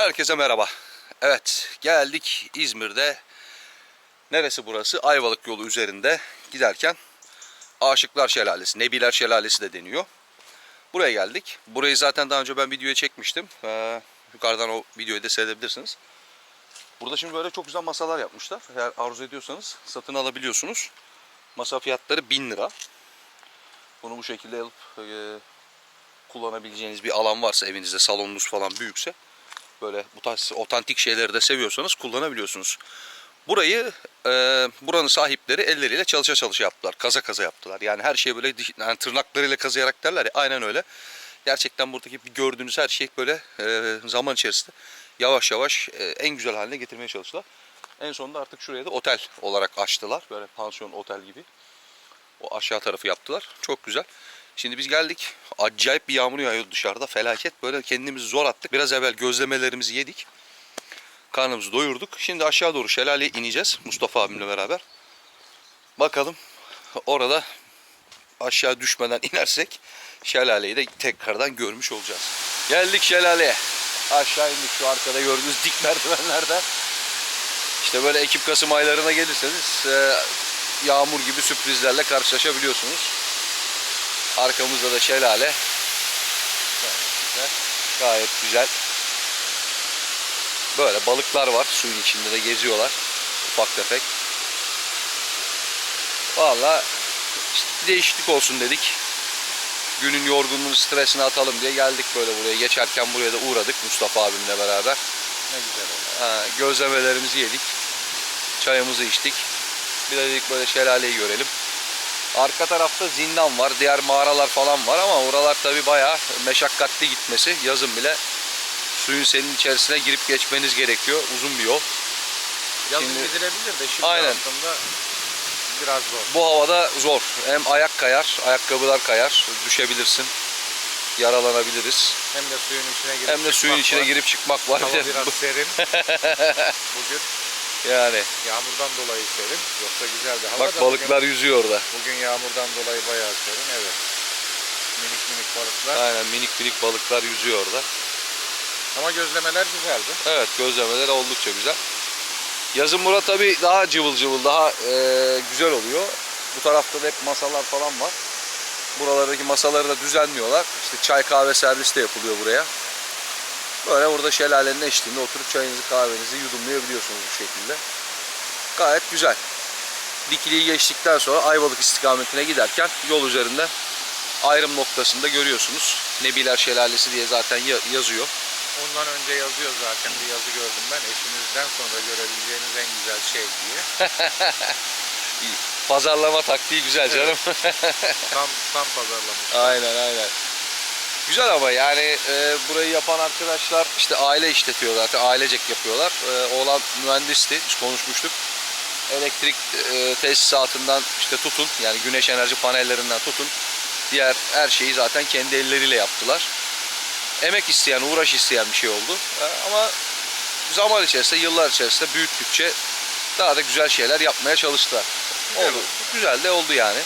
Herkese merhaba. Evet geldik İzmir'de. Neresi burası? Ayvalık yolu üzerinde giderken Aşıklar Şelalesi, Nebiler Şelalesi de deniyor. Buraya geldik. Burayı zaten daha önce ben videoya çekmiştim. Ee, yukarıdan o videoyu da seyredebilirsiniz. Burada şimdi böyle çok güzel masalar yapmışlar. Eğer arzu ediyorsanız satın alabiliyorsunuz. Masa fiyatları 1000 lira. Bunu bu şekilde alıp e, kullanabileceğiniz bir alan varsa evinizde salonunuz falan büyükse böyle bu tarz otantik şeyleri de seviyorsanız kullanabiliyorsunuz. Burayı e, buranın sahipleri elleriyle çalışa çalışa yaptılar. Kaza kaza yaptılar. Yani her şeyi böyle yani tırnaklarıyla kazıyarak derler ya aynen öyle. Gerçekten buradaki gördüğünüz her şey böyle e, zaman içerisinde yavaş yavaş e, en güzel haline getirmeye çalıştılar. En sonunda artık şuraya da otel olarak açtılar. Böyle pansiyon otel gibi. O aşağı tarafı yaptılar. Çok güzel. Şimdi biz geldik. Acayip bir yağmur yağıyordu dışarıda. Felaket. Böyle kendimizi zor attık. Biraz evvel gözlemelerimizi yedik. Karnımızı doyurduk. Şimdi aşağı doğru şelaleye ineceğiz. Mustafa abimle beraber. Bakalım orada aşağı düşmeden inersek şelaleyi de tekrardan görmüş olacağız. Geldik şelaleye. Aşağı indik şu arkada gördüğünüz dik merdivenlerden. İşte böyle Ekim Kasım aylarına gelirseniz e, yağmur gibi sürprizlerle karşılaşabiliyorsunuz. Arkamızda da şelale. Gayet güzel. Gayet güzel. Böyle balıklar var suyun içinde de geziyorlar. Ufak tefek. Valla işte değişiklik olsun dedik. Günün yorgunluğunu stresini atalım diye geldik böyle buraya. Geçerken buraya da uğradık Mustafa abimle beraber. Ne güzel oldu. Ha, gözlemelerimizi yedik. Çayımızı içtik. Bir de dedik böyle şelaleyi görelim. Arka tarafta zindan var. Diğer mağaralar falan var ama oralar tabi bayağı meşakkatli gitmesi. Yazın bile suyun senin içerisine girip geçmeniz gerekiyor. Uzun bir yol. Yazın Şimdi- gidilebilir de şimdi Aynen. aslında biraz zor. Bu havada zor. Hem ayak kayar, ayakkabılar kayar. Düşebilirsin. Yaralanabiliriz. Hem de suyun içine girip Hem de suyun çıkmak içine var. girip çıkmak var. Hava biraz serin. Bugün yani yağmurdan dolayı serin. Yoksa güzeldi. Hava bak da balıklar yüzüyor orada. Bugün, bugün yağmurdan dolayı bayağı serin. Evet. Minik minik balıklar. Aynen minik minik balıklar yüzüyor orada. Ama gözlemeler güzeldi. Evet gözlemeler oldukça güzel. Yazın burada tabi daha cıvıl cıvıl daha e, güzel oluyor. Bu tarafta da hep masalar falan var. Buralardaki masaları da düzenliyorlar. İşte çay kahve servis de yapılıyor buraya. Böyle burada şelalenin eşliğinde oturup çayınızı kahvenizi yudumlayabiliyorsunuz bu şekilde. Gayet güzel. Dikiliyi geçtikten sonra Ayvalık istikametine giderken yol üzerinde ayrım noktasında görüyorsunuz. Nebiler Şelalesi diye zaten ya- yazıyor. Ondan önce yazıyor zaten. Bir yazı gördüm ben. Eşinizden sonra görebileceğiniz en güzel şey diye. İyi. Pazarlama taktiği güzel canım. Tam tam pazarlamış. aynen aynen. Güzel ama yani e, burayı yapan arkadaşlar işte aile işletiyor zaten ailecek yapıyorlar. E, oğlan mühendisti biz konuşmuştuk. Elektrik e, tesisatından işte tutun yani güneş enerji panellerinden tutun. Diğer her şeyi zaten kendi elleriyle yaptılar. Emek isteyen, uğraş isteyen bir şey oldu. E, ama zaman içerisinde, yıllar içerisinde büyüttükçe daha da güzel şeyler yapmaya çalıştılar. Güzel oldu. oldu. Güzel de oldu yani.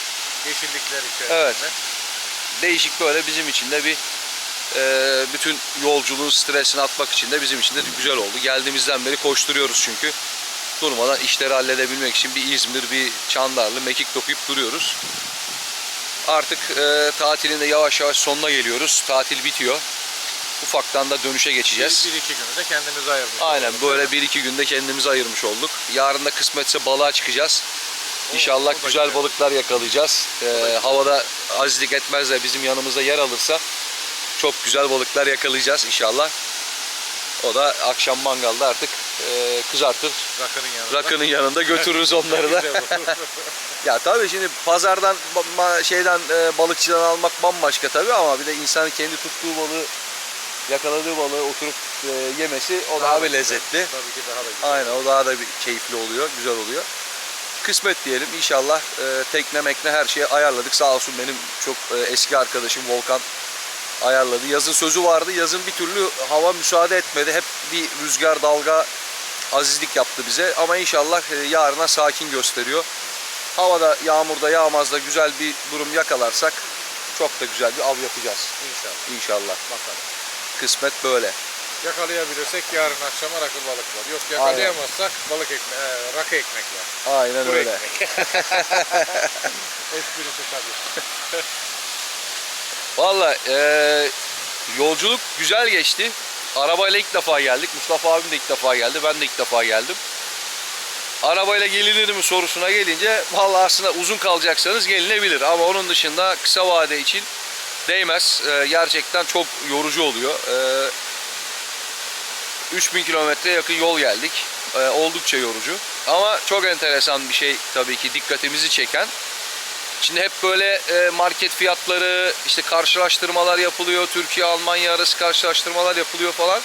Yeşillikler içerisinde. Evet. değişik böyle bizim için de bir e, bütün yolculuğun stresini atmak için de bizim için de güzel oldu. Geldiğimizden beri koşturuyoruz çünkü. Durmadan işleri halledebilmek için bir İzmir, bir Çandarlı, mekik dokuyup duruyoruz. Artık e, tatilin de yavaş yavaş sonuna geliyoruz. Tatil bitiyor. Ufaktan da dönüşe geçeceğiz. Bir, bir iki günü de kendimize ayırmış. Aynen olduk, böyle bir iki günde kendimizi ayırmış olduk. Yarın da kısmetse balığa çıkacağız. O- İnşallah o güzel balıklar yakalayacağız. Ee, havada azizlik etmez de bizim yanımızda yer alırsa çok güzel balıklar yakalayacağız inşallah. O da akşam mangalda artık e, kızartır. Rakının yanında. Rakının yanında götürürüz onları da. Ya tabii şimdi pazardan şeyden e, balıkçıdan almak bambaşka tabii ama bir de insanın kendi tuttuğu balığı yakaladığı balığı oturup e, yemesi o daha bir güzel. lezzetli. Tabii ki daha da güzel. Aynen o daha da bir keyifli oluyor, güzel oluyor. Kısmet diyelim inşallah e, tekne mekne her şeyi ayarladık. Sağ olsun benim çok e, eski arkadaşım Volkan ayarladı. Yazın sözü vardı. Yazın bir türlü hava müsaade etmedi. Hep bir rüzgar dalga azizlik yaptı bize. Ama inşallah e, yarına sakin gösteriyor. Havada yağmurda yağmazda güzel bir durum yakalarsak çok da güzel bir av yapacağız İnşallah. inşallah. Bakalım. Kısmet böyle. Yakalayabilirsek yarın akşama rakı balık var. Yok yakalayamazsak balık ekme e, rakı ekmek var. Aynen Kuru öyle. Esprisi tabii. Valla eee, yolculuk güzel geçti. Arabayla ilk defa geldik. Mustafa abim de ilk defa geldi. Ben de ilk defa geldim. Arabayla gelinir mi sorusuna gelince valla aslında uzun kalacaksanız gelinebilir. Ama onun dışında kısa vade için değmez. Eee, gerçekten çok yorucu oluyor. Eee 3000 kilometre yakın yol geldik. Eee, oldukça yorucu. Ama çok enteresan bir şey tabii ki dikkatimizi çeken. Şimdi hep böyle e, market fiyatları, işte karşılaştırmalar yapılıyor. Türkiye Almanya arası karşılaştırmalar yapılıyor falan.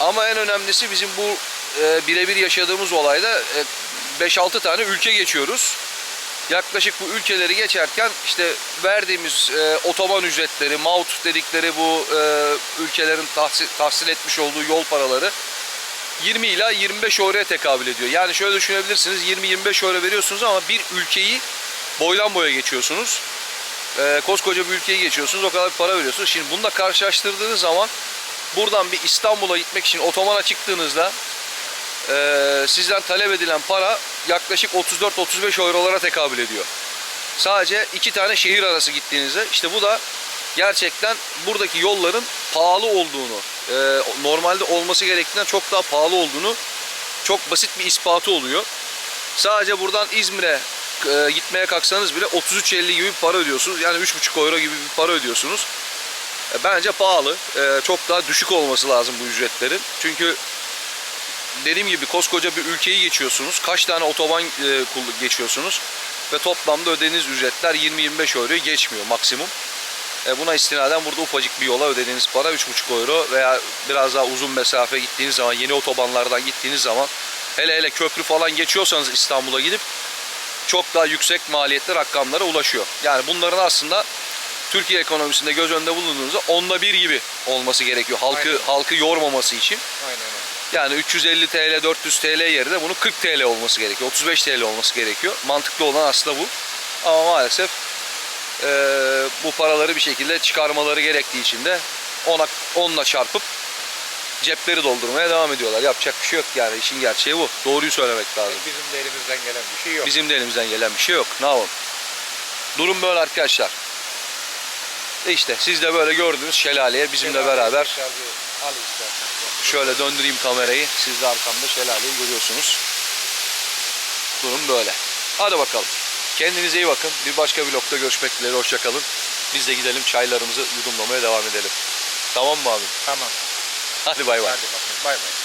Ama en önemlisi bizim bu e, birebir yaşadığımız olayda e, 5-6 tane ülke geçiyoruz. Yaklaşık bu ülkeleri geçerken işte verdiğimiz e, otoban ücretleri, maut dedikleri bu e, ülkelerin tahsil, tahsil etmiş olduğu yol paraları 20 ila 25 euroya tekabül ediyor. Yani şöyle düşünebilirsiniz 20-25 euro veriyorsunuz ama bir ülkeyi boydan boya geçiyorsunuz. Ee, koskoca bir ülkeyi geçiyorsunuz o kadar para veriyorsunuz. Şimdi bununla karşılaştırdığınız zaman buradan bir İstanbul'a gitmek için otomana çıktığınızda e, sizden talep edilen para yaklaşık 34-35 eurolara tekabül ediyor. Sadece iki tane şehir arası gittiğinizde işte bu da gerçekten buradaki yolların pahalı olduğunu, e, normalde olması gerektiğinden çok daha pahalı olduğunu çok basit bir ispatı oluyor. Sadece buradan İzmir'e e, gitmeye kalksanız bile 33.50 gibi bir para ödüyorsunuz. Yani 3.5 euro gibi bir para ödüyorsunuz. E, bence pahalı. E, çok daha düşük olması lazım bu ücretlerin. Çünkü dediğim gibi koskoca bir ülkeyi geçiyorsunuz. Kaç tane otoban e, geçiyorsunuz. Ve toplamda ödediğiniz ücretler 20-25 euroyu geçmiyor maksimum. E, buna istinaden burada ufacık bir yola ödediğiniz para 3,5 euro veya biraz daha uzun mesafe gittiğiniz zaman yeni otobanlardan gittiğiniz zaman hele hele köprü falan geçiyorsanız İstanbul'a gidip çok daha yüksek maliyetli rakamlara ulaşıyor. Yani bunların aslında Türkiye ekonomisinde göz önünde bulunduğunuzda onda bir gibi olması gerekiyor. Halkı Aynen. halkı yormaması için. Aynen. Yani 350 TL, 400 TL yerine bunun 40 TL olması gerekiyor. 35 TL olması gerekiyor. Mantıklı olan aslında bu. Ama maalesef eee, bu paraları bir şekilde çıkarmaları gerektiği için de ona onunla çarpıp cepleri doldurmaya devam ediyorlar. Yapacak bir şey yok yani işin gerçeği bu. Doğruyu söylemek lazım. Bizim de elimizden gelen bir şey yok. Bizim de elimizden gelen bir şey yok. Ne yapalım? Durum böyle arkadaşlar. E işte siz de böyle gördünüz şelaleye bizimle Şelaleyi beraber Al istersen. Şöyle döndüreyim kamerayı. Siz de arkamda şelaleyi görüyorsunuz. Durum böyle. Hadi bakalım. Kendinize iyi bakın. Bir başka vlogda görüşmek dileğiyle. Hoşçakalın. Biz de gidelim çaylarımızı yudumlamaya devam edelim. Tamam mı abi? Tamam. Hadi bay bay. Hadi bakın. Bay bay.